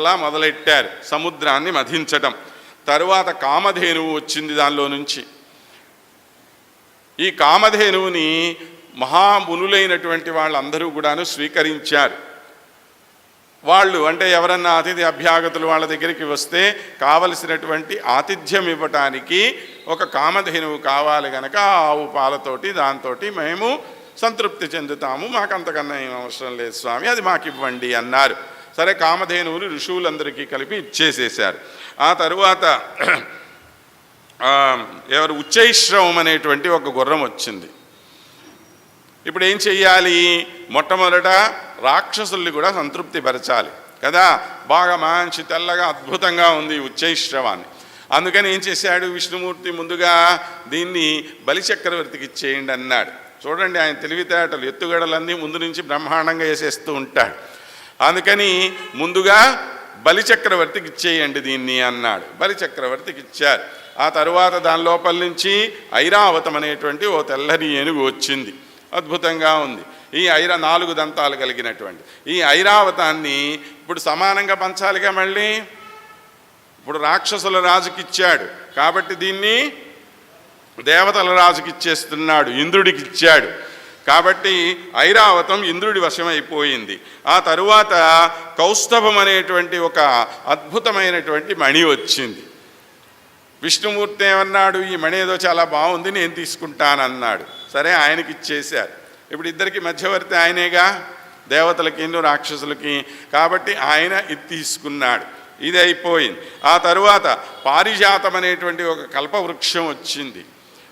అలా మొదలెట్టారు. సముద్రాన్ని మధించటం. తరువాత కామధేనువు వచ్చింది దానిలో నుంచి. ఈ కామధేనువుని మహామునులైనటువంటి వాళ్ళందరూ కూడాను స్వీకరించారు. వాళ్ళు అంటే ఎవరన్నా అతిథి అభ్యాగతులు వాళ్ళ దగ్గరికి వస్తే కావలసినటువంటి ఆతిథ్యం ఇవ్వటానికి ఒక కామధేనువు కావాలి గనక ఆవు పాలతోటి దాంతో మేము సంతృప్తి చెందుతాము. మాకు అంతకన్నా ఏం అవసరం లేదు స్వామి అది మాకు ఇవ్వండి అన్నారు. సరే కామధేనువులు ఋషువులందరికీ కలిపి ఇచ్చేసేసారు ఆ తరువాత ఎవరు? ఉచ్చైశ్రవం అనేటువంటి ఒక గుర్రం వచ్చింది. ఇప్పుడు ఏం చెయ్యాలి? మొట్టమొదట రాక్షసుల్ని కూడా సంతృప్తి పరచాలి కదా? బాగా మంచి తెల్లగా అద్భుతంగా ఉంది ఉచ్చైశ్రవాన్ని. అందుకని ఏం చేశాడు విష్ణుమూర్తి ముందుగా? దీన్ని బలిచక్రవర్తికి ఇచ్చేయండి అన్నాడు. చూడండి ఆయన తెలివితేటలు ఎత్తుగడలన్నీ ముందు నుంచి బ్రహ్మాండంగా వేసేస్తూ ఉంటాడు. అందుకని ముందుగా బలిచక్రవర్తికి ఇచ్చేయండి దీన్ని అన్నాడు. బలిచక్రవర్తికి ఇచ్చారు. ఆ తరువాత దాని లోపల నుంచి ఐరావతం అనేటువంటి ఓ తెల్లని ఏనుగు వచ్చింది. అద్భుతంగా ఉంది. ఈ ఐర నాలుగు దంతాలు కలిగినటువంటి ఈ ఐరావతాన్ని ఇప్పుడు సమానంగా పంచాలిగా మళ్ళీ? ఇప్పుడు రాక్షసుల రాజుకి ఇచ్చాడు. కాబట్టి దీన్ని దేవతల రాజుకి ఇచ్చేస్తున్నాడు. ఇంద్రుడికి ఇచ్చాడు. కాబట్టి ఐరావతం ఇంద్రుడి వశమైపోయింది. ఆ తరువాత కౌస్తభం అనేటువంటి ఒక అద్భుతమైనటువంటి మణి వచ్చింది. విష్ణుమూర్తి ఏమన్నాడు ఈ మణి ఏదో చాలా బాగుంది నేను తీసుకుంటానన్నాడు. సరే ఆయనకి ఇచ్చేశారు. ఇప్పుడు ఇద్దరికి మధ్యవర్తి ఆయనేగా? దేవతలకి రాక్షసులకి. కాబట్టి ఆయన ఇది తీసుకున్నాడు. ఇది అయిపోయింది. ఆ తరువాత పారిజాతం అనేటువంటి ఒక కల్పవృక్షం వచ్చింది.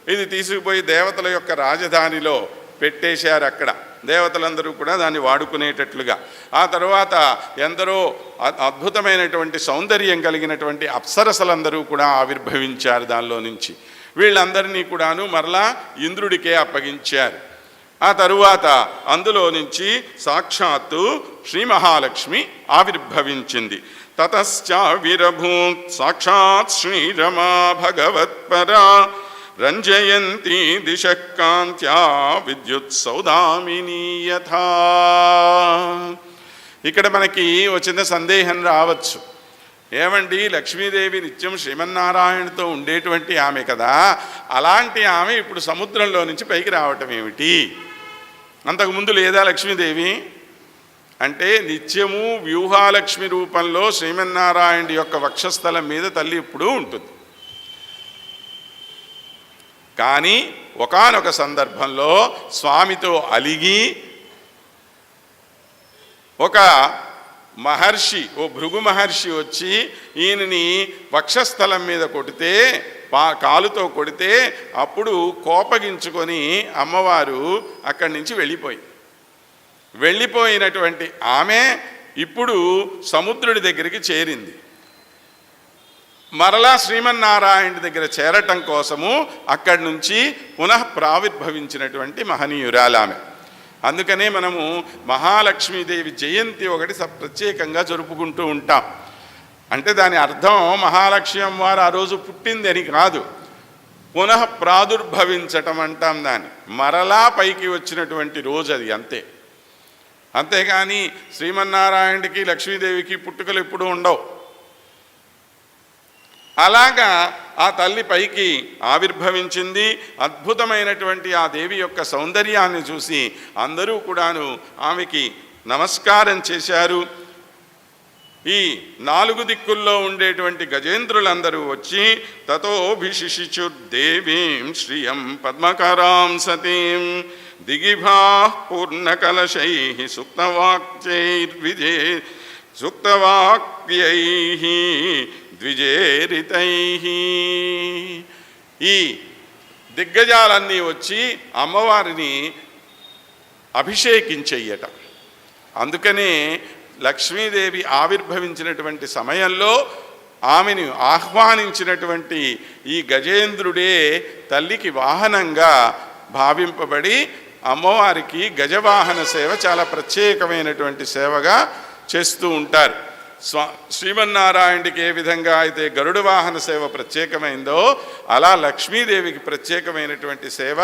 ఇది తీసుకుపోయి దేవతల యొక్క రాజధానిలో పెట్టేశారు అక్కడ. దేవతలందరూ కూడా దాన్ని వాడుకునేటట్లుగా. ఆ తర్వాత ఎందరో అద్భుతమైనటువంటి సౌందర్యం కలిగినటువంటి అప్సరసలందరూ కూడా ఆవిర్భవించారు దానిలో నుంచి. వీళ్ళందరినీ కూడాను మరలా ఇంద్రుడికే అప్పగించారు. ఆ తరువాత అందులో నుంచి సాక్షాత్తు శ్రీ మహాలక్ష్మి ఆవిర్భవించింది. తతశ్చావిరభూత్ సాక్షాత్ శ్రీరమా భగవత్పరా రంజయంతి దిశకాంత్యా విద్యుత్ సౌదామిని యథా ఇక్కడ మనకి వచ్చిన చిన్న సందేహం రావచ్చు. ఏమండి లక్ష్మీదేవి నిత్యం శ్రీమన్నారాయణతో ఉండేటువంటి ఆమె కదా. అలాంటి ఆమె ఇప్పుడు సముద్రంలో నుంచి పైకి రావటం ఏమిటి? అంతకుముందు లేదా లక్ష్మీదేవి? అంటే నిత్యము వ్యూహాలక్ష్మి రూపంలో శ్రీమన్నారాయణుడి యొక్క వక్షస్థలం మీద తల్లి ఇప్పుడు ఉంటుంది. కానీ ఒకానొక సందర్భంలో స్వామితో అలిగి ఒక మహర్షి ఓ భృగు మహర్షి వచ్చి ఈయనని వక్షస్థలం మీద కొడితే పా కాలుతో కొడితే అప్పుడు కోపగించుకొని అమ్మవారు అక్కడి నుంచి వెళ్ళిపోయింది వెళ్ళిపోయినటువంటి ఆమె ఇప్పుడు సముద్రుడి దగ్గరికి చేరింది. మరలా శ్రీమన్నారాయణ దగ్గర చేరటం కోసము అక్కడి నుంచి పునః ప్రావిర్భవించినటువంటి మహనీయురాలామె అందుకనే మనము మహాలక్ష్మీదేవి జయంతి ఒకటి స- ప్రత్యేకంగా జరుపుకుంటూ ఉంటాం. అంటే దాని అర్థం మహాలక్ష్మి అమ్మవారు ఆ రోజు పుట్టింది అని కాదు. పునః ప్రాదుర్భవించటం అంటాం దాన్ని. మరలా పైకి వచ్చినటువంటి రోజు అది అంతే. అంతేగాని శ్రీమన్నారాయణుడికి లక్ష్మీదేవికి పుట్టుకలు ఎప్పుడూ ఉండవు. అలాగా ఆ తల్లి పైకి ఆవిర్భవించింది. అద్భుతమైనటువంటి ఆ దేవి యొక్క సౌందర్యాన్ని చూసి అందరూ కూడాను ఆమెకి నమస్కారం చేశారు. ఈ నాలుగు దిక్కుల్లో ఉండేటువంటి గజేంద్రులందరూ వచ్చి తతోభిషిషిచుర్దేవీం శ్రియం పద్మకరాం సతీం దిగిభా పూర్ణకలశై సుక్తవాక్యైర్విజే సుక్తవాక్యై ద్విజేరితై. ఈ దిగ్గజాలన్నీ వచ్చి అమ్మవారిని అభిషేకించెయ్యట. అందుకనే లక్ష్మీదేవి ఆవిర్భవించినటువంటి సమయంలో ఆమెను ఆహ్వానించినటువంటి ఈ గజేంద్రుడే తల్లికి వాహనంగా భావింపబడి అమ్మవారికి గజవాహన సేవ చాలా ప్రత్యేకమైనటువంటి సేవగా చేస్తూ ఉంటారు. స్వా శ్రీమన్నారాయణుడికి ఏ విధంగా అయితే గరుడ వాహన సేవ ప్రత్యేకమైందో అలా లక్ష్మీదేవికి ప్రత్యేకమైనటువంటి సేవ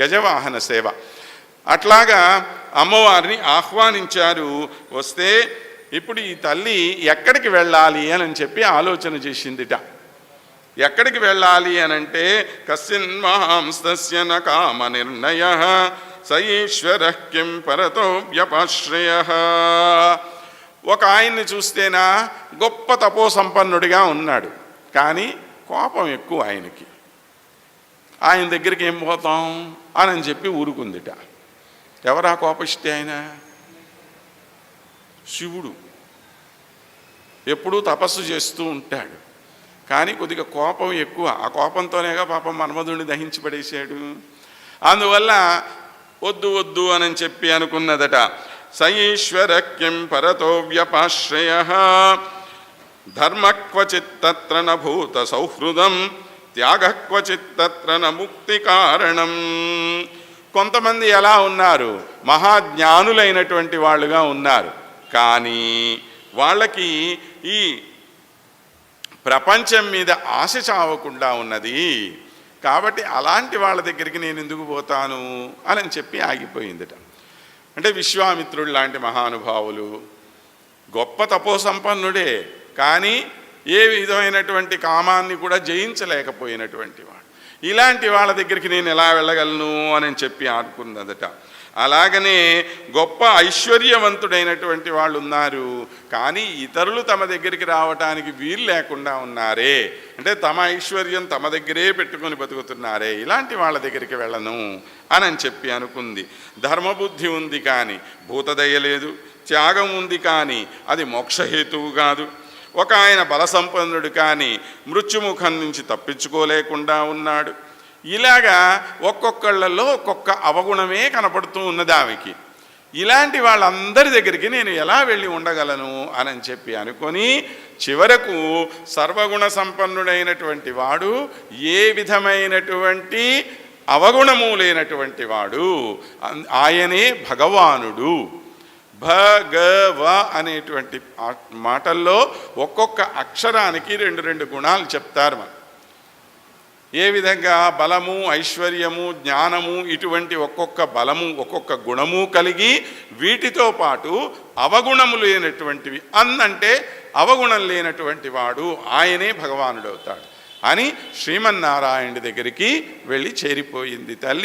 గజవాహన సేవ. అట్లాగా అమ్మవారిని ఆహ్వానించారు వస్తే ఇప్పుడు ఈ తల్లి ఎక్కడికి వెళ్ళాలి అని చెప్పి ఆలోచన చేసిందిట. ఎక్కడికి వెళ్ళాలి అని అంటే కస్యన్మాంస్తస్య న కామ నిర్ణయ స ఈశ్వర కిం పరతో వ్యపాశ్రయ. ఒక ఆయన్ని చూస్తేనా గొప్ప తపో సంపన్నుడిగా ఉన్నాడు. కానీ కోపం ఎక్కువ ఆయనకి. ఆయన దగ్గరికి ఏం పోతాం అని చెప్పి ఊరుకుందిట. ఎవరా కోపిస్తే ఆయన? శివుడు. ఎప్పుడూ తపస్సు చేస్తూ ఉంటాడు. కానీ కొద్దిగా కోపం ఎక్కువ. ఆ కోపంతోనేగా పాపం మన్మధుడిని దహించి పడేశాడు. అందువల్ల వద్దు వద్దు అని చెప్పి అనుకున్నదట. సఈశ్వర కిం పరతో వ్యపాశ్రయ. ధర్మ క్వచిత్తత్ర భూత సౌహృదం త్యాగ క్వచిత్తత్ర ముక్తి కారణం. కొంతమంది ఎలా ఉన్నారు? మహాజ్ఞానులైనటువంటి వాళ్ళుగా ఉన్నారు. కానీ వాళ్ళకి ఈ ప్రపంచం మీద ఆశ చావకుండా ఉన్నది. కాబట్టి అలాంటి వాళ్ళ దగ్గరికి నేను ఎందుకు పోతాను? అని చెప్పి ఆగిపోయిందిట. అంటే విశ్వామిత్రుడు లాంటి మహానుభావులు గొప్ప తపోసంపన్నుడే కానీ ఏ విధమైనటువంటి కామాన్ని కూడా జయించలేకపోయినటువంటి వాడు. ఇలాంటి వాళ్ళ దగ్గరికి నేను ఎలా వెళ్ళగలను అని చెప్పి ఆడుకున్నదట. అలాగనే గొప్ప ఐశ్వర్యవంతుడైనటువంటి వాళ్ళు ఉన్నారు కానీ ఇతరులు తమ దగ్గరికి రావటానికి వీలు లేకుండా ఉన్నారే. అంటే తమ ఐశ్వర్యం తమ దగ్గరే పెట్టుకొని బతుకుతున్నారే. ఇలాంటి వాళ్ళ దగ్గరికి వెళ్ళను అని చెప్పి అనుకుంది. ధర్మబుద్ధి ఉంది కానీ భూతదయ లేదు త్యాగం ఉంది కానీ అది మోక్షహేతువు కాదు. ఒక ఆయన బలసంపన్నుడు కానీ మృత్యుముఖం నుంచి తప్పించుకోలేకుండా ఉన్నాడు. ఇలాగా ఒక్కొక్కళ్ళల్లో ఒక్కొక్క అవగుణమే కనపడుతూ ఉన్నది ఆమెకి ఇలాంటి వాళ్ళందరి దగ్గరికి నేను ఎలా వెళ్ళి ఉండగలను అని చెప్పి అనుకొని చివరకు సర్వగుణ సంపన్నుడైనటువంటి వాడు ఏ విధమైనటువంటి అవగుణము లేనటువంటి వాడు అన్- ఆయనే భగవానుడు. భగవ అనేటువంటి మాటల్లో ఒక్కొక్క అక్షరానికి రెండు రెండు గుణాలు చెప్తారు మనం ఏ విధంగా బలము ఐశ్వర్యము జ్ఞానము ఇటువంటి ఒక్కొక్క బలము ఒక్కొక్క గుణము కలిగి వీటితో పాటు అవగుణము లేనటువంటివి అన్నంటే అవగుణం లేనటువంటి వాడు ఆయనే భగవానుడవుతాడు. అని శ్రీమన్నారాయణుడి దగ్గరికి వెళ్ళి చేరిపోయింది తల్లి.